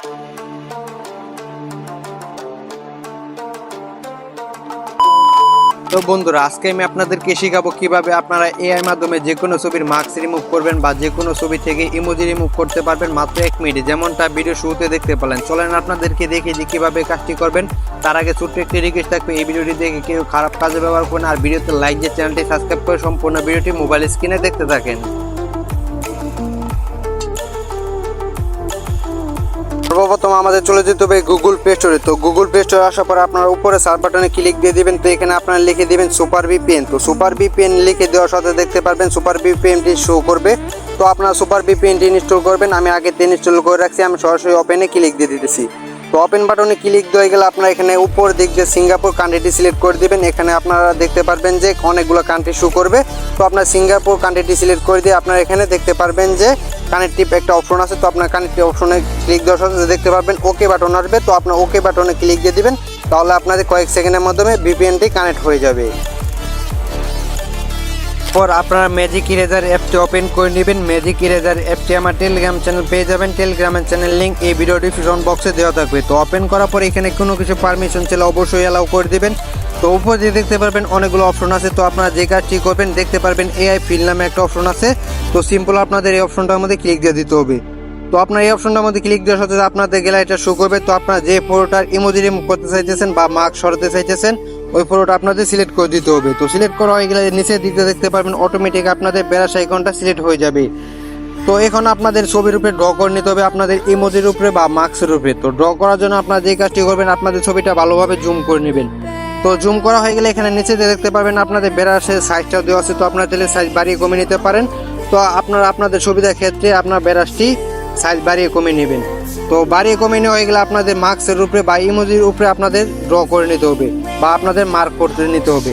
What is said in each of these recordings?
তো বন্ধুরা, আজকে আমি আপনাদেরকে শেখাবো কীভাবে আপনারা এআই মাধ্যমে যে কোনো ছবির মার্কস রিমুভ করবেন বা যে কোনো ছবি থেকে ইমোজি রিমুভ করতে পারবেন মাত্র এক মিনিটে। যেমনটা ভিডিও শুরুতে দেখতে পেলেন। চলেন আপনাদেরকে দেখে যে কীভাবে কাজটি করবেন। তার আগে ছোট্ট একটি রিকোয়েস্ট থাকবে, এই ভিডিওটি দেখে কেউ খারাপ কাজে ব্যবহার করেন আর ভিডিওতে লাইক দিয়ে চ্যানেলটি সাবস্ক্রাইব করে সম্পূর্ণ ভিডিওটি মোবাইল স্ক্রিনে দেখতে থাকেন। সর্বপ্রথম আমাদের চলে যেতে হবে গুগল প্লে স্টোরে তো গুগল প্লে স্টোরে আসার পর আপনারা উপরে সার্চ বাটনে ক্লিক দিয়ে দিবেন। তো এখানে আপনারা লিখে দিবেন সুপার ভিপিএন তো সুপার ভিপিএন লিখে দেওয়ার সাথে দেখতে পারবেন সুপার ভিপিএনটি শো করবে। তো আপনারা সুপার ভিপিএনটি ইনস্টল করবেন। আমি আগে থেকে ইনস্টল করে রাখছি। আমি সরাসরি ওপেনে ক্লিক দিয়ে দিতেছি। তো ওপেন বাটনে ক্লিক দিয়ে গেলে আপনারা এখানে উপর দিক দিয়ে সিঙ্গাপুর কান্ট্রিটি সিলেক্ট করে দিবেন। এখানে আপনারা দেখতে পারবেন যে অনেকগুলো কান্ট্রি শো করবে। তো আপনার সিঙ্গাপুর কান্ট্রিটি সিলেক্ট করে দিয়ে আপনারা এখানে দেখতে পারবেন যে কানেক্টিভ একটা অপশন আছে। তো আপনার কানেক্টিভ অপশনে ক্লিক দেওয়ার সাথে দেখতে পারবেন ওকে বাটন আসবে। তো আপনার ওকে বাটনে ক্লিক দিয়ে দিবেন। তাহলে আপনাদের কয়েক সেকেন্ডের মাধ্যমে ভিপিএনটি কানেক্ট হয়ে যাবে। পর আপনারা ম্যাজিক ইরেজার অ্যাপটি ওপেন করে নেবেন। ম্যাজিক ইরেজার অ্যাপটি আমার টেলিগ্রাম চ্যানেল পেয়ে যাবেন। টেলিগ্রামের চ্যানেল লিঙ্ক এই ভিডিও ডিসক্রিপশন বক্সে দেওয়া থাকবে। তো ওপেন করার পর এখানে কোনো কিছু পারমিশন ছিল অবশ্যই অ্যালাউ করে দিবেন। তো উপর দিয়ে দেখতে পারবেন অনেকগুলো অপশন আছে। তো আপনারা যে কাজটি করবেন, দেখতে পারবেন এআই ফিল নামে একটা অপশন আছে। তো সিম্পল আপনাদের এই অপশনটার মধ্যে ক্লিক দিয়ে দিতে হবে। তো আপনার এই অপশনটার মধ্যে ক্লিক দেওয়ার সাথে সাথে আপনাদের গ্যালারিটা শো করবে। তো আপনারা যে ফটোটার ইমোজি রিমুভ করতে চাইতেছেন বা মার্ক সরাতে চাইতেছেন ওই ফটোটা আপনাদের সিলেক্ট করে দিতে হবে। তো সিলেক্ট করা হয়ে গেলে নিচের দিকে দেখতে পারবেন অটোমেটিক আপনাদের বেড়াস আইকনটা সিলেক্ট হয়ে যাবে। তো এখন আপনাদের ছবির উপরে ড্র করে নিতে হবে আপনাদের ইমোজির উপরে বা মার্কসের উপরে। তো ড্র করার জন্য আপনারা যে কাজটি করবেন, আপনাদের ছবিটা ভালোভাবে জুম করে নেবেন। তো জুম করা হয়ে গেলে এখানে নিচে দেখতে পারবেন আপনাদের বেড়াসের সাইজটাও দেওয়া আছে। তো আপনারা তাহলে সাইজ বাড়িয়ে কমিয়ে নিতে পারেন। তো আপনারা আপনাদের সুবিধার ক্ষেত্রে আপনার বেড়াসটি সাইজ বাড়িয়ে কমিয়ে নেবেন। তো বাড়িয়ে কমিয়ে নেওয়া হয়ে গেলে আপনাদের মার্কসের উপরে বা ইমোজির উপরে আপনাদের ড্র করে নিতে হবে বা আপনাদের মার্ক করতে নিতে হবে।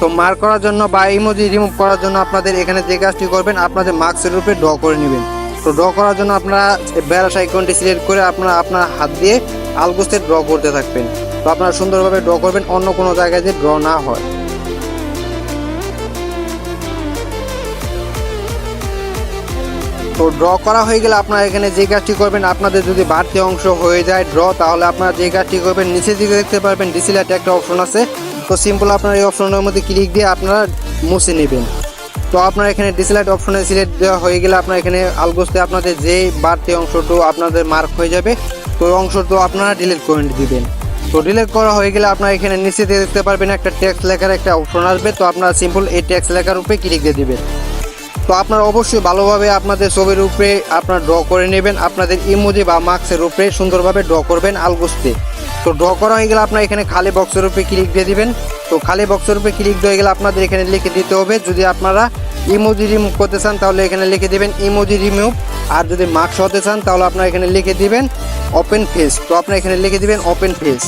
তো মার্ক করার জন্য বা ইমোজি রিমুভ করার জন্য আপনাদের এখানে যে কাজটি করবেন, আপনাদের মার্কসের উপরে ড্র করে নেবেন। তো ড্র করার জন্য আপনারা বেড়াস আইকনটি সিলেক্ট করে আপনারা আপনার হাত দিয়ে আলগোস্তে ড্র করতে থাকবেন। তো আপনারা সুন্দরভাবে ড্র করবেন, অন্য কোনো জায়গায় যে ড্র না হয়। তো ড্র করা হয়ে গেলে আপনারা এখানে যে কাজটি করবেন, আপনাদের যদি বাড়তি অংশ হয়ে যায় ড্র তাহলে আপনারা যে কাজটি করবেন, নিচের দিকে দেখতে পারবেন ডিসিলাইট একটা অপশন আছে। তো সিম্পল আপনারা এই অপশনের মধ্যে ক্লিক দিয়ে আপনারা মুছে নেবেন। তো আপনার এখানে ডিসলাইট অপশনে সিলেক্ট দেওয়া হয়ে গেলে আপনার এখানে আলগোস্তে আপনাদের যে বাড়তি অংশটু আপনাদের মার্ক হয়ে যাবে, তো ওই অংশটু আপনারা ডিলিট করে দিবেন। তো ডিলিট করা হয়ে গেলে আপনার এখানে নিচে দেখতে পারবেন একটা ট্যাক্স লেখার একটা অপশন আসবে, তো আপনারা সিম্পল এই ট্যাক্স লেখার উপরে ক্লিক দিয়ে দিবেন। তো আপনারা অবশ্যই ভালোভাবে আপনাদের ছবির উপরে আপনার ড্র করে নেবেন। আপনাদের ইমোজি বা মার্কসের উপরে সুন্দরভাবে ড্র করবেন আলগোস্তে। তো ড্র করা হয়ে গেলে আপনারা এখানে খালি বক্সের উপরে ক্লিক দিয়ে দিবেন। তো খালি বক্সের উপরে ক্লিক দিয়ে গেলে আপনাদের এখানে লিখে দিতে হবে। যদি আপনারা ইমোজি রিমুভ করতে চান, তাহলে এখানে লিখে দিবেন ইমোজি রিমুভ আর যদি মার্কস হতে চান, তাহলে আপনারা এখানে লিখে দিবেন ওপেন ফেস তো আপনারা এখানে লিখে দিবেন ওপেন ফেস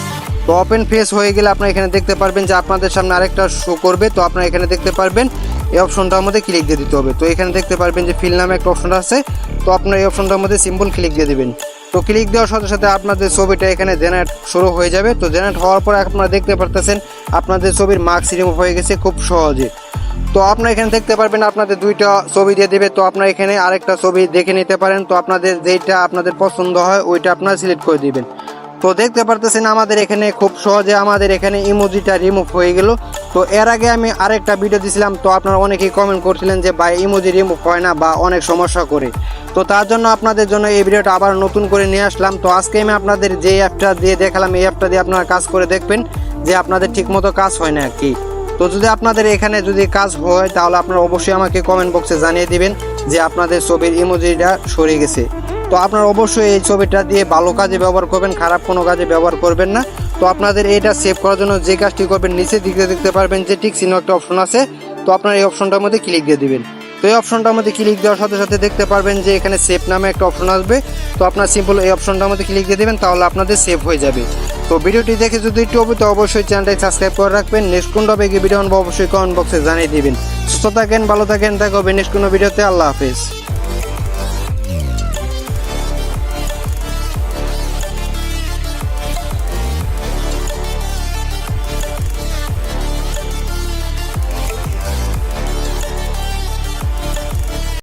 তো ওপেন ফেস হয়ে গেলে আপনারা এখানে দেখতে পারবেন যে আপনাদের সামনে আরেকটা শো করবে। তো আপনারা এখানে দেখতে পারবেন এই অপশনটার মধ্যে ক্লিক দিয়ে দিতে হবে। তো এখানে দেখতে পারবেন যে ফিল নামে একটা অপশন আছে। তো আপনার এই অপশনটার মধ্যে সিম্পল ক্লিক দিয়ে দিবেন। তো ক্লিক দেওয়ার সাথে সাথে আপনাদের ছবিটা এখানে জেনারেট শুরু হয়ে যাবে। তো জেনারেট হওয়ার পরে আপনারা দেখতে পারতেছেন, আপনাদের ছবির মার্কস রিমুভ হয়ে গেছে খুব সহজে। তো আপনারা এখানে দেখতে পারবেন আপনাদের দুইটা ছবি দিয়ে দেবে। তো আপনারা এখানে আরেকটা ছবি দেখে নিতে পারেন। তো আপনাদের যেইটা আপনাদের পছন্দ হয়, ওইটা আপনারা সিলেক্ট করে দিবেন। তো দেখতে পারতেছেন আমাদের এখানে খুব সহজে আমাদের এখানে ইমোজিটা রিমুভ হয়ে গেল। তো এর আগে আমি আরেকটা ভিডিও দিছিলাম, তো আপনারা অনেকেই কমেন্ট করছিলেন যে, ভাই ইমোজি রিমুভ হয় না বা অনেক সমস্যা করে। তো তার জন্য আপনাদের জন্য এই ভিডিওটা আবার নতুন করে নিয়ে আসলাম। তো আজকে আমি আপনাদের যে অ্যাপটা দিয়ে দেখালাম, এই অ্যাপটা দিয়ে আপনারা কাজ করে দেখবেন যে, আপনাদের ঠিকমতো কাজ হয় না আর কি। তো যদি আপনাদের এখানে যদি কাজ হয়, তাহলে আপনারা অবশ্যই আমাকে কমেন্ট বক্সে জানিয়ে দিবেন যে, আপনাদের ছবির ইমোজিটা সরে গেছে। তো আপনারা অবশ্যই এই ছবিটা দিয়ে ভালো কাজে ব্যবহার করবেন, খারাপ কোনো কাজে ব্যবহার করবেন না। তো আপনাদের এটা সেভ করার জন্য যে কাজটি করবেন নিচের দিকে দেখতে পারবেন যে ঠিক চিহ্ন একটা অপশন আছে। তো আপনারা এই অপশনটার মধ্যে ক্লিক দিয়ে দিবেন। তো এই অপশনটার মধ্যে ক্লিক দেওয়ার সাথে সাথে দেখতে পারবেন যে এখানে সেভ নামে একটা অপশন আসবে। তো আপনার সিম্পল এই অপশনটার মধ্যে ক্লিক দিয়ে দেবেন, তাহলে আপনাদের সেভ হয়ে যাবে। তো ভিডিওটি দেখে যদি একটু হবে তো অবশ্যই চ্যানেলটাই সাবস্ক্রাইব করে রাখবেন। নেক্সট কোন টপিকে ভিডিও অবশ্যই কমেন্ট বক্সে জানিয়ে দিবেন। সুস্থ থাকেন, ভালো থাকেন, দেখা নেক্সট কোনো ভিডিওতে আল্লাহ হাফেজ।